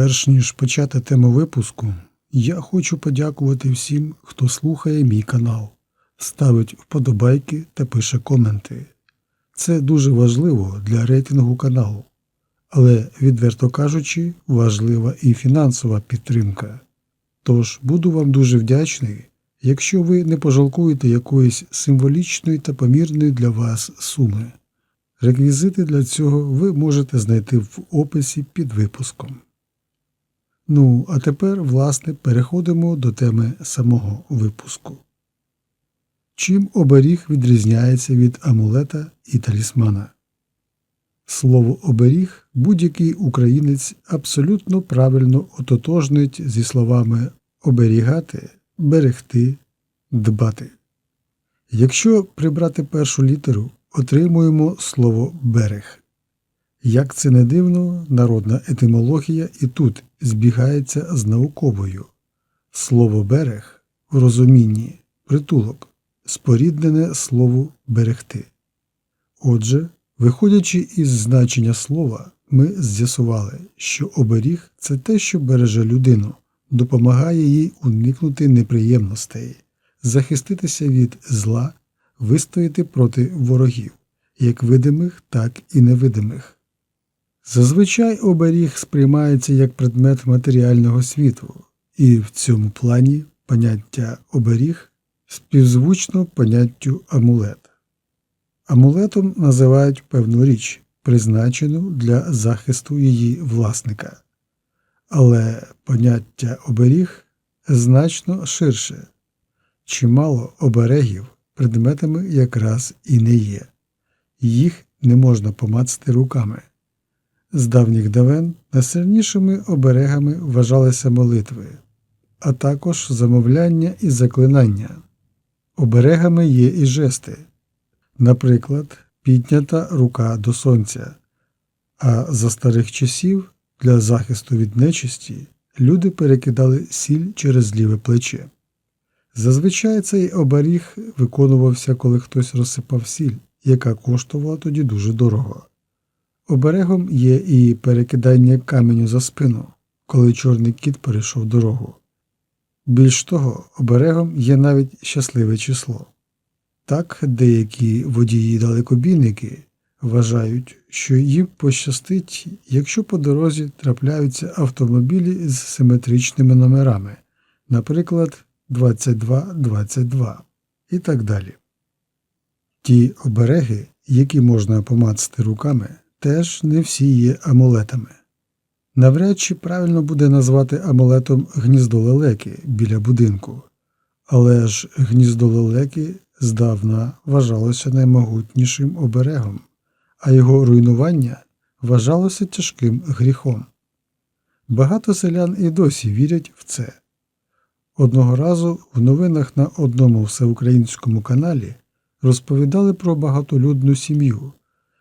Перш ніж почати тему випуску, я хочу подякувати всім, хто слухає мій канал, ставить вподобайки та пише коменти. Це дуже важливо для рейтингу каналу, але, відверто кажучи, важлива і фінансова підтримка. Тож буду вам дуже вдячний, якщо ви не пожалкуєте якоїсь символічної та помірної для вас суми. Реквізити для цього ви можете знайти в описі під випуском. Ну, а тепер, власне, переходимо до теми самого випуску. Чим оберіг відрізняється від амулета і талісмана? Слово оберіг будь-який українець абсолютно правильно ототожнить зі словами оберігати, берегти, дбати. Якщо прибрати першу літеру, отримуємо слово берег. Як це не дивно, народна етимологія і тут збігається з науковою. Слово берег в розумінні притулок, споріднене слову берегти. Отже, виходячи із значення слова, ми з'ясували, що оберіг це те, що береже людину, допомагає їй уникнути неприємностей, захиститися від зла, вистояти проти ворогів, як видимих, так і невидимих. Зазвичай оберіг сприймається як предмет матеріального світу, і в цьому плані поняття оберіг співзвучно поняттю амулет. Амулетом називають певну річ, призначену для захисту її власника. Але поняття оберіг значно ширше. Чимало оберегів предметами якраз і не є, їх не можна помацати руками. З давніх давен найсильнішими оберегами вважалися молитви, а також замовляння і заклинання. Оберегами є і жести, наприклад, піднята рука до сонця, а за старих часів для захисту від нечисті люди перекидали сіль через ліве плече. Зазвичай цей оберіг виконувався, коли хтось розсипав сіль, яка коштувала тоді дуже дорого. Оберегом є і перекидання каменю за спину, коли чорний кіт перейшов дорогу. Більш того, оберегом є навіть щасливе число. Так деякі водії-далекобійники вважають, що їм пощастить, якщо по дорозі трапляються автомобілі з симетричними номерами, наприклад, 2222 і так далі. Ті обереги, які можна помацати руками, теж не всі є амулетами. Навряд чи правильно буде назвати амулетом гніздо лелеки біля будинку, але ж гніздо лелеки здавна вважалося наймогутнішим оберегом, а його руйнування вважалося тяжким гріхом. Багато селян і досі вірять в це. Одного разу в новинах на одному всеукраїнському каналі розповідали про багатолюдну сім'ю,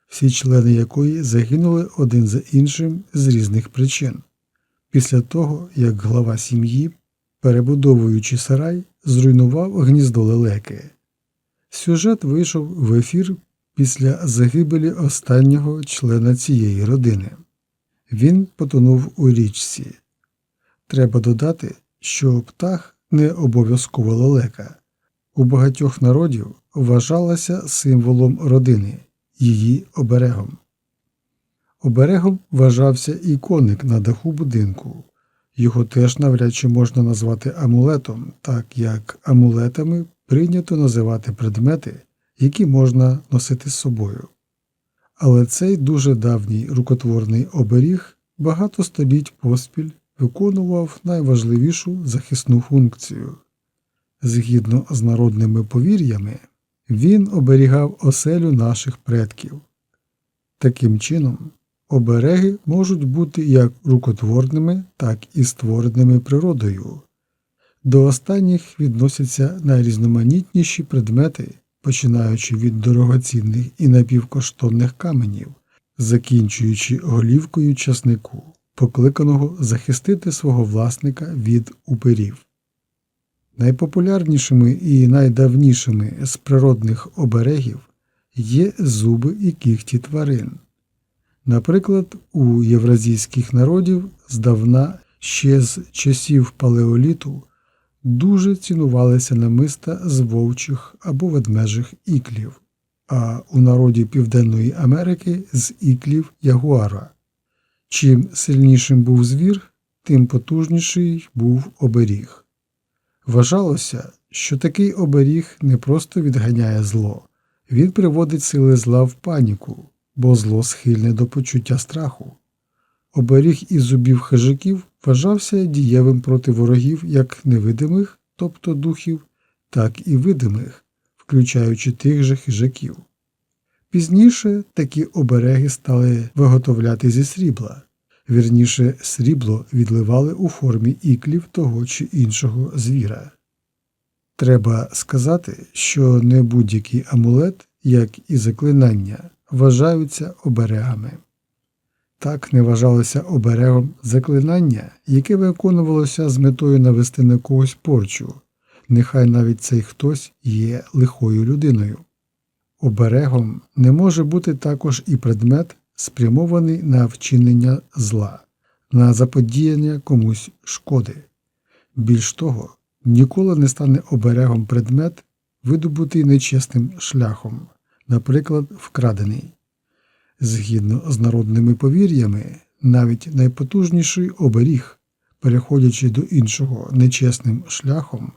всі члени якої загинули один за іншим з різних причин, після того, як глава сім'ї, перебудовуючи сарай, зруйнував гніздо лелеки. Сюжет вийшов в ефір після загибелі останнього члена цієї родини. Він потонув у річці. Треба додати, що птах не обов'язково лелека. У багатьох народів вважалася символом родини, її оберегом. Оберегом вважався і коник на даху будинку. Його теж навряд чи можна назвати амулетом, так як амулетами прийнято називати предмети, які можна носити з собою. Але цей дуже давній рукотворний оберіг багато століть поспіль виконував найважливішу захисну функцію. Згідно з народними повір'ями, він оберігав оселю наших предків. Таким чином, обереги можуть бути як рукотворними, так і створеними природою. До останніх відносяться найрізноманітніші предмети, починаючи від дорогоцінних і напівкоштовних каменів, закінчуючи голівкою часнику, покликаного захистити свого власника від уперів. Найпопулярнішими і найдавнішими з природних оберегів є зуби і кігті тварин. Наприклад, у євразійських народів здавна ще з часів палеоліту дуже цінувалися намиста з вовчих або ведмежих іклів, а у народі Південної Америки з іклів ягуара. Чим сильнішим був звір, тим потужніший був оберіг. Вважалося, що такий оберіг не просто відганяє зло, він приводить сили зла в паніку, бо зло схильне до почуття страху. Оберіг із зубів хижаків вважався дієвим проти ворогів як невидимих, тобто духів, так і видимих, включаючи тих же хижаків. Пізніше такі обереги стали виготовляти зі срібла, вірніше, срібло відливали у формі іклів того чи іншого звіра. Треба сказати, що не будь-який амулет, як і заклинання, вважаються оберегами. Так не вважалося оберегом заклинання, яке виконувалося з метою навести на когось порчу, нехай навіть цей хтось є лихою людиною. Оберегом не може бути також і предмет, спрямований на вчинення зла, на заподіяння комусь шкоди. Більш того, ніколи не стане оберегом предмет, видобутий нечесним шляхом, наприклад, вкрадений. Згідно з народними повір'ями, навіть найпотужніший оберіг, переходячи до іншого нечесним шляхом,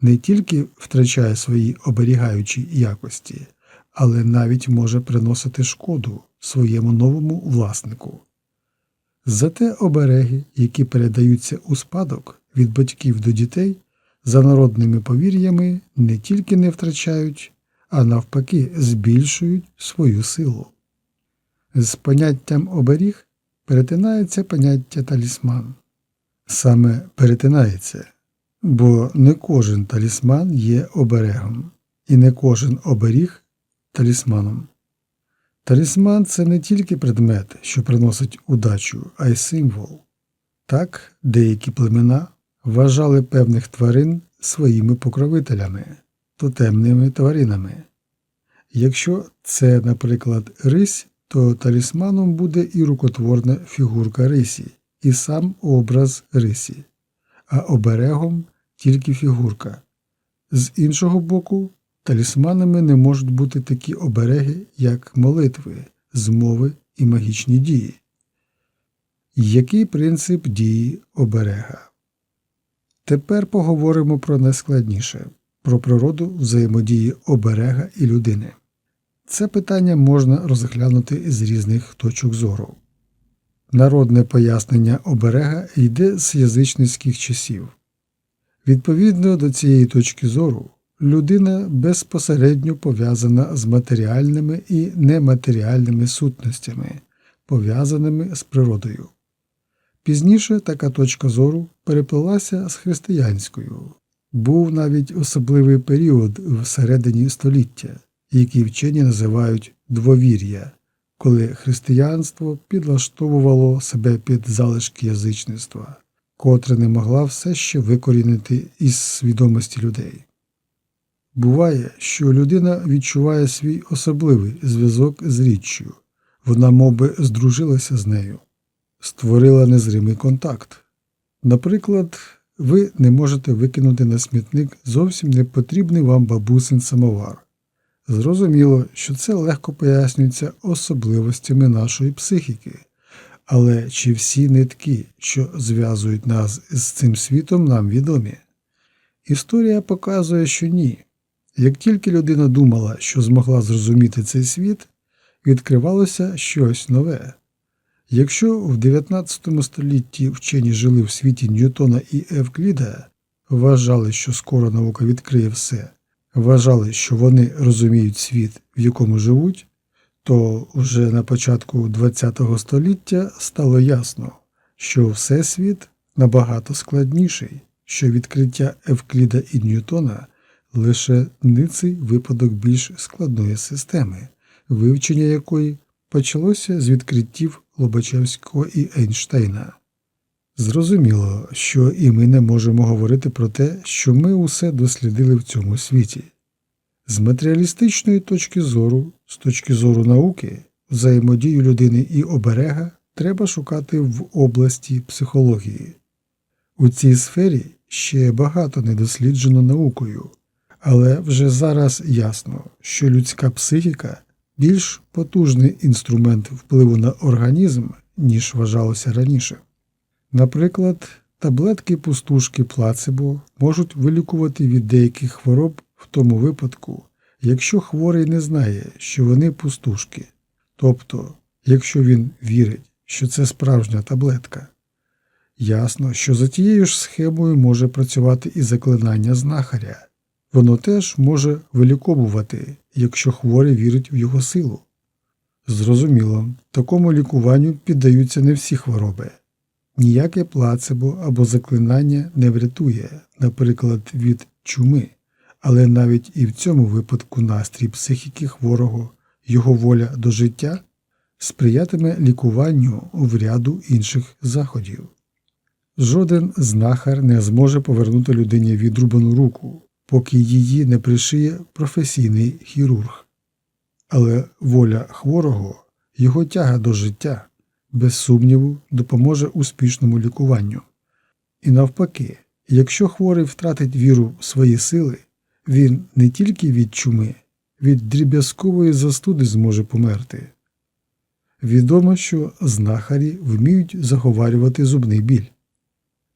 не тільки втрачає свої оберігаючі якості, але навіть може приносити шкоду своєму новому власнику. Зате обереги, які передаються у спадок від батьків до дітей, за народними повір'ями не тільки не втрачають, а навпаки збільшують свою силу. З поняттям оберіг перетинається поняття талісман. Саме перетинається, бо не кожен талісман є оберегом, і не кожен оберіг талісманом. Талісман це не тільки предмет, що приносить удачу, а й символ. Так, деякі племена вважали певних тварин своїми покровителями, тотемними тваринами. Якщо це, наприклад, рись, то талісманом буде і рукотворна фігурка рисі, і сам образ рисі, а оберегом тільки фігурка. З іншого боку, талісманами не можуть бути такі обереги, як молитви, змови і магічні дії. Який принцип дії оберега? Тепер поговоримо про найскладніше про природу взаємодії оберега і людини. Це питання можна розглянути з різних точок зору. Народне пояснення оберега йде з язичницьких часів. Відповідно до цієї точки зору, людина безпосередньо пов'язана з матеріальними і нематеріальними сутностями, пов'язаними з природою. Пізніше така точка зору переплилася з християнською. Був навіть особливий період всередині століття, який вчені називають двовір'я, коли християнство підлаштовувало себе під залишки язичництва, котре не могла все ще викорінити із свідомості людей. Буває, що людина відчуває свій особливий зв'язок з річчю, вона мовби здружилася з нею, створила незримий контакт. Наприклад, ви не можете викинути на смітник зовсім непотрібний вам бабусин самовар. Зрозуміло, що це легко пояснюється особливостями нашої психіки, але чи всі нитки, що зв'язують нас з цим світом, нам відомі? Історія показує, що ні. Як тільки людина думала, що змогла зрозуміти цей світ, відкривалося щось нове. Якщо в 19 столітті вчені жили в світі Ньютона і Евкліда, вважали, що скоро наука відкриє все, вважали, що вони розуміють світ, в якому живуть, то вже на початку ХХ століття стало ясно, що Всесвіт набагато складніший, що відкриття Евкліда і Ньютона лише ниций випадок більш складної системи, вивчення якої почалося з відкриттів Лобачевського і Ейнштейна. Зрозуміло, що і ми не можемо говорити про те, що ми усе дослідили в цьому світі. З матеріалістичної точки зору, з точки зору науки, взаємодію людини і оберега треба шукати в області психології. У цій сфері ще багато не досліджено наукою, але вже зараз ясно, що людська психіка більш потужний інструмент впливу на організм, ніж вважалося раніше. Наприклад, таблетки пустушки плацебо можуть вилікувати від деяких хвороб в тому випадку, якщо хворий не знає, що вони пустушки, тобто, якщо він вірить, що це справжня таблетка. Ясно, що за тією ж схемою може працювати і заклинання знахаря. Воно теж може виліковувати, якщо хворий вірить в його силу. Зрозуміло, такому лікуванню піддаються не всі хвороби. Ніяке плацебо або заклинання не врятує, наприклад, від чуми, але навіть і в цьому випадку настрій психіки хворого, його воля до життя сприятиме лікуванню в ряду інших заходів. Жоден знахар не зможе повернути людині відрубану руку, поки її не пришиє професійний хірург. Але воля хворого, його тяга до життя, без сумніву, допоможе успішному лікуванню. І навпаки, якщо хворий втратить віру в свої сили, він не тільки від чуми, від дріб'язкової застуди зможе померти. Відомо, що знахарі вміють заговарювати зубний біль.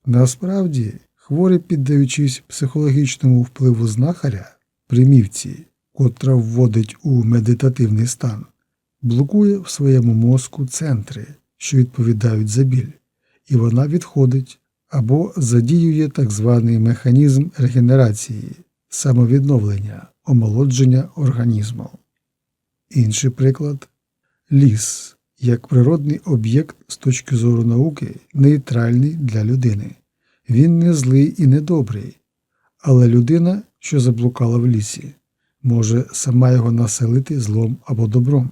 Насправді, хворий, піддаючись психологічному впливу знахаря, примівці, котра вводить у медитативний стан, блокує в своєму мозку центри, що відповідають за біль, і вона відходить або задіює так званий механізм регенерації, самовідновлення, омолодження організму. Інший приклад ліс як природний об'єкт з точки зору науки нейтральний для людини. Він не злий і не добрий, але людина, що заблукала в лісі, може сама його населити злом або добром.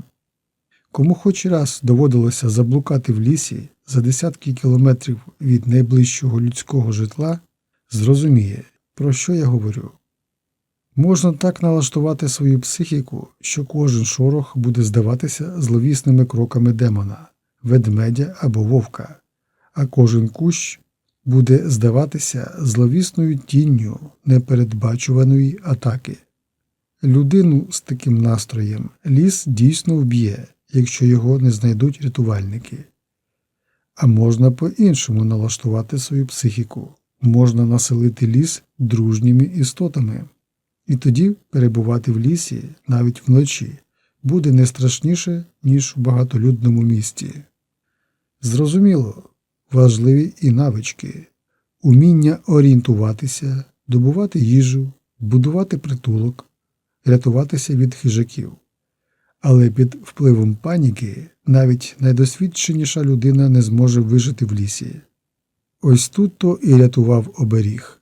Кому хоч раз доводилося заблукати в лісі за десятки кілометрів від найближчого людського житла, зрозуміє, про що я говорю. Можна так налаштувати свою психіку, що кожен шорох буде здаватися зловісними кроками демона, ведмедя або вовка, а кожен кущ буде здаватися зловісною тінню непередбачуваної атаки. Людину з таким настроєм ліс дійсно вб'є, якщо його не знайдуть рятувальники. А можна по-іншому налаштувати свою психіку, можна населити ліс дружніми істотами. І тоді перебувати в лісі навіть вночі буде не страшніше, ніж у багатолюдному місті. Зрозуміло, важливі і навички, уміння орієнтуватися, добувати їжу, будувати притулок, рятуватися від хижаків. Але під впливом паніки навіть найдосвідченіша людина не зможе вижити в лісі. Ось тут то і рятував оберіг.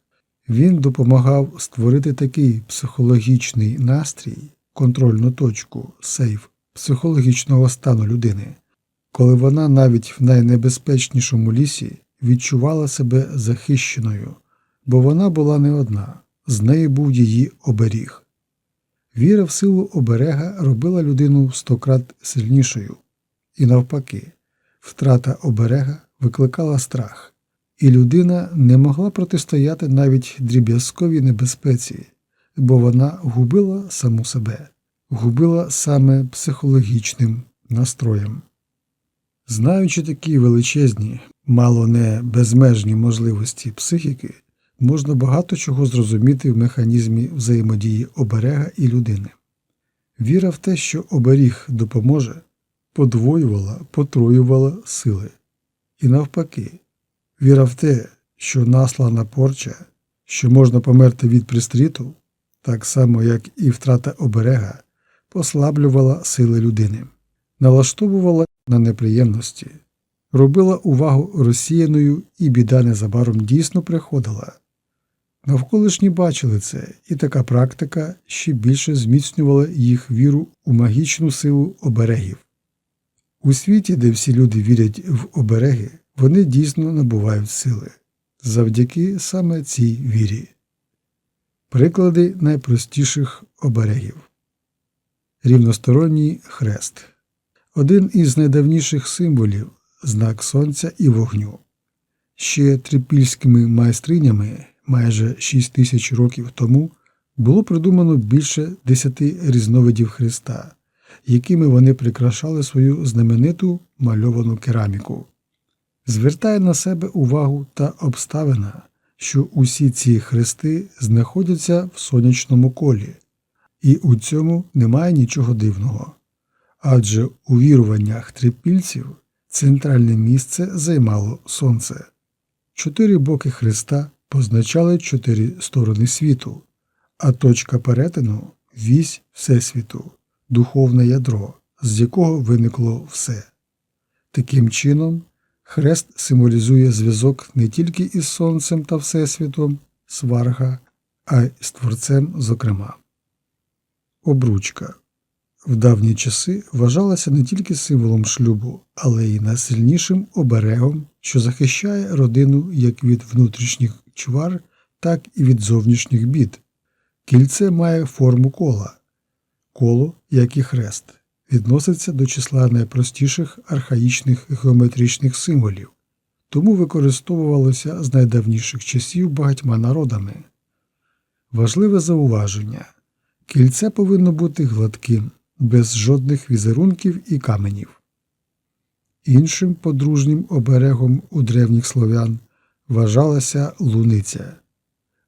Він допомагав створити такий психологічний настрій, контрольну точку, сейф психологічного стану людини, коли вона навіть в найнебезпечнішому лісі відчувала себе захищеною, бо вона була не одна, з нею був її оберіг. Віра в силу оберега робила людину стократ сильнішою, і навпаки, втрата оберега викликала страх і людина не могла протистояти навіть дріб'язковій небезпеці, бо вона губила саму себе, губила саме психологічним настроєм. Знаючи такі величезні, мало не безмежні можливості психіки, можна багато чого зрозуміти в механізмі взаємодії оберега і людини. Віра в те, що оберіг допоможе, подвоювала, потроювала сили. І навпаки, Віра в те, що наслана порча, що можна померти від пристріту, так само як і втрата оберега, послаблювала сили людини, налаштовувала на неприємності, робила увагу розсіяною, і біда незабаром дійсно приходила. Навколишні бачили це, і така практика ще більше зміцнювала їх віру у магічну силу оберегів. У світі, де всі люди вірять в обереги, вони дійсно набувають сили завдяки саме цій вірі. Приклади найпростіших оберегів Рівносторонній хрест. Один із найдавніших символів знак сонця і вогню. Ще трипільськими майстринями майже 6 тисяч років тому було придумано більше десяти різновидів Христа, якими вони прикрашали свою знамениту мальовану кераміку. Звертає на себе увагу та обставина, що усі ці хрести знаходяться в сонячному колі, і у цьому немає нічого дивного. Адже у віруваннях трипільців центральне місце займало сонце. Чотири боки Христа позначали чотири сторони світу, а точка перетину вісь Всесвіту, духовне ядро, з якого виникло все. Таким чином, хрест символізує зв'язок не тільки із Сонцем та Всесвітом, сварга, а й з Творцем, зокрема. Обручка в давні часи вважалася не тільки символом шлюбу, але й найсильнішим оберегом, що захищає родину як від внутрішніх чвар, так і від зовнішніх бід. Кільце має форму кола. Коло, як і хрест, відноситься до числа найпростіших архаїчних геометричних символів, тому використовувалося з найдавніших часів багатьма народами. Важливе зауваження кільце повинно бути гладким, без жодних візерунків і каменів. Іншим подружнім оберегом у древніх слов'ян вважалася луниця.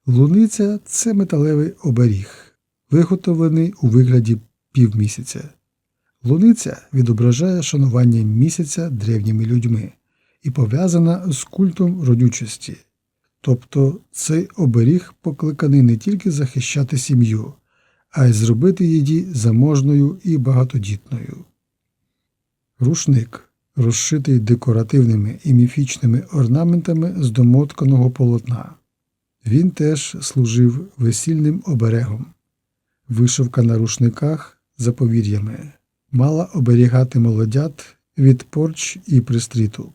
Луниця це металевий оберіг, виготовлений у вигляді півмісяця. Луниця відображає шанування місяця древніми людьми і пов'язана з культом родючості. Тобто цей оберіг покликаний не тільки захищати сім'ю, а й зробити її заможною і багатодітною. Рушник розшитий декоративними і міфічними орнаментами з домотканого полотна. Він теж служив весільним оберегом. Вишивка на рушниках за повір'ями мала оберігати молодят від порч і пристріту.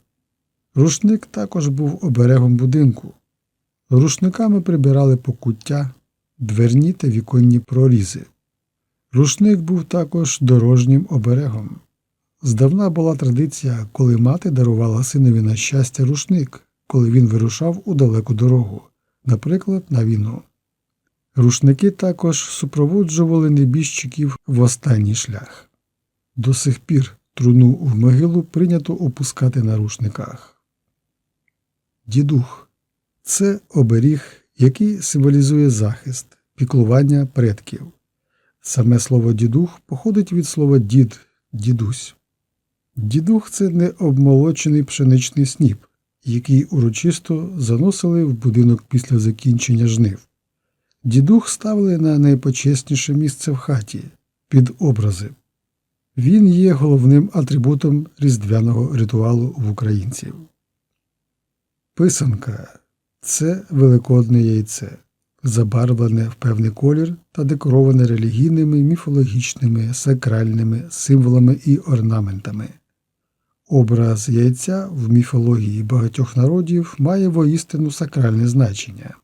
Рушник також був оберегом будинку. Рушниками прибирали покуття, дверні та віконні прорізи. Рушник був також дорожнім оберегом. Здавна була традиція, коли мати дарувала синові на щастя рушник, коли він вирушав у далеку дорогу, наприклад, на війну. Рушники також супроводжували небіжчиків в останній шлях. До сих пір труну в могилу прийнято опускати на рушниках. Дідух це оберіг, який символізує захист, піклування предків. Саме слово дідух походить від слова дід, дідусь. Дідух це не обмолочений пшеничний сніп, який урочисто заносили в будинок після закінчення жнив. Дідух ставили на найпочесніше місце в хаті під образи. Він є головним атрибутом різдвяного ритуалу в українців. Писанка це великодне яйце, забарвлене в певний колір та декороване релігійними, міфологічними, сакральними символами і орнаментами. Образ яйця в міфології багатьох народів має воістину сакральне значення.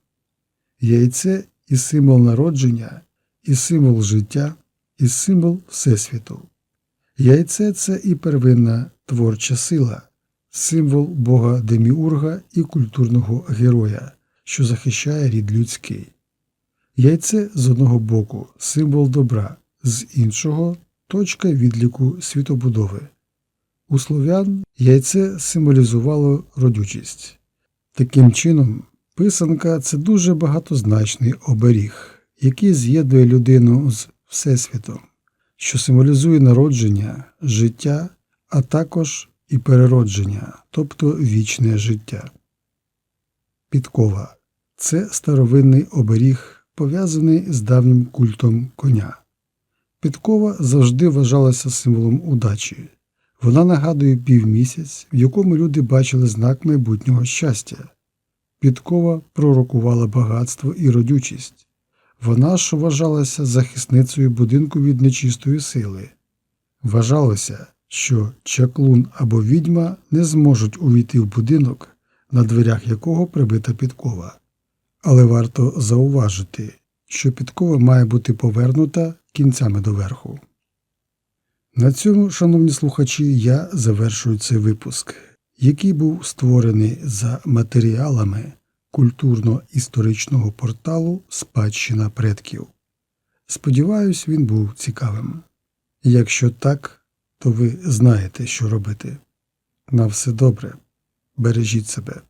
Яйце і символ народження, і символ життя, і символ Всесвіту. Яйце це і первинна творча сила, символ Бога Деміурга і культурного героя, що захищає рід людський. Яйце з одного боку символ добра, з іншого точка відліку світобудови. У слов'ян яйце символізувало родючість. Таким чином, писанка це дуже багатозначний оберіг, який з'єднує людину з Всесвітом, що символізує народження, життя, а також і переродження, тобто вічне життя. Підкова це старовинний оберіг, пов'язаний з давнім культом коня. Підкова завжди вважалася символом удачі. Вона нагадує півмісяць, в якому люди бачили знак майбутнього щастя. Підкова пророкувала багатство і родючість. Вона ж вважалася захисницею будинку від нечистої сили. Вважалося, що чаклун або відьма не зможуть увійти в будинок, на дверях якого прибита підкова. Але варто зауважити, що підкова має бути повернута кінцями доверху. На цьому, шановні слухачі, я завершую цей випуск, який був створений за матеріалами культурно-історичного порталу Спадщина предків. Сподіваюсь, він був цікавим. Якщо так, то ви знаєте, що робити. На все добре. Бережіть себе.